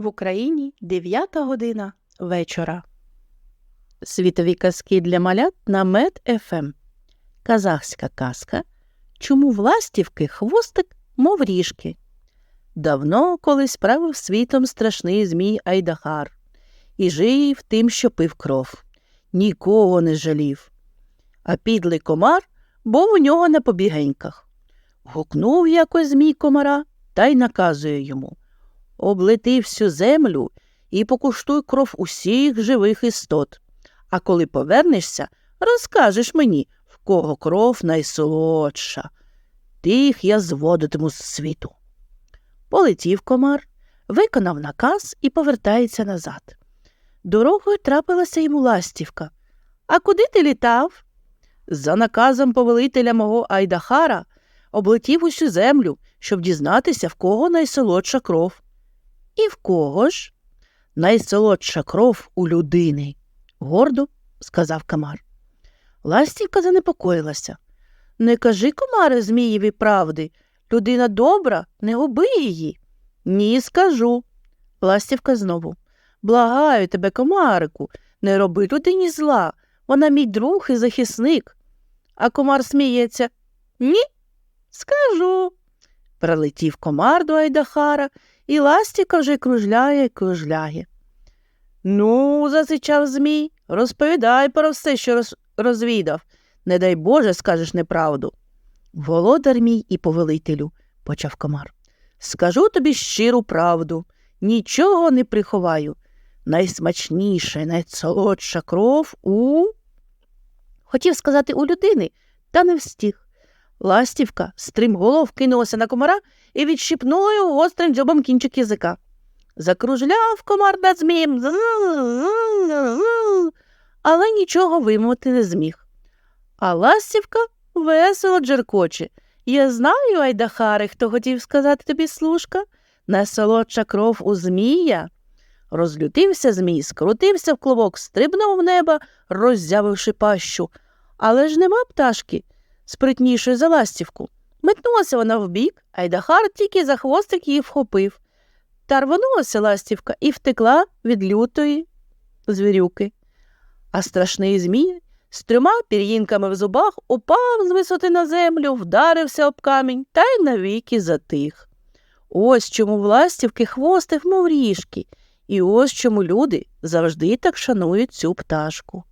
В Україні 9 година вечора. Світові казки для малят на Мед ФМ. Казахська казка. Чому в ластівки хвостик, мов ріжки? Давно колись правив світом страшний змій Айдахар і жив тим, що пив кров. Нікого не жалів. А підлий комар був у нього на побігеньках. Гукнув якось змій комара та й наказує йому облети всю землю і покуштуй кров усіх живих істот. А коли повернешся, розкажеш мені, в кого кров найсолодша. Тих я зводитиму з світу. Полетів комар, виконав наказ і повертається назад. Дорогою трапилася йому ластівка. А куди ти літав? За наказом повелителя мого Айдахара облетів усю землю, щоб дізнатися, в кого найсолодша кров. І в кого ж? Найсолодша кров у людини, гордо сказав Камар. Ластівка занепокоїлася. Не кажи, комаре, Змієві правди. Людина добра, не губи її. Ні, скажу. Ластівка знову. Благаю тебе, комарику, не роби людині зла. Вона мій друг і захисник. А комар сміється. Ні, скажу. Прилетів комар до Айдахара, і ластівка вже кружляє, кружляє. Ну, засичав Змій, розповідай про все, що роз... розвідав. Не дай Боже, скажеш неправду. Володар мій і повелителю, почав комар. Скажу тобі щиру правду, нічого не приховаю. Найсмачніша, найсолодша кров у. Хотів сказати у людини, та не встиг. Ластівка стрімголов кинулася на комара і відщипнула його гострим дзьобом кінчик язика. Закружляв комар над змієм, але нічого вимовити не зміг. А ластівка весело джеркоче. Я знаю, Айдахари, хто хотів сказати тобі слушка, найсолодша кров у змія. Розлютився змій, скрутився в клубок, стрибнув в небо, роззявивши пащу. Але ж нема пташки, спритнішої за ластівку. Метнулася вона вбік, Айдахар тільки за хвостик її вхопив. Та рвонулася ластівка і втекла від лютої звірюки. А страшний змій з трьома пір'їнками в зубах упав з висоти на землю, вдарився об камінь та й навіки затих. Ось чому в ластівки хвостик, мов ріжки, і ось чому люди завжди так шанують цю пташку.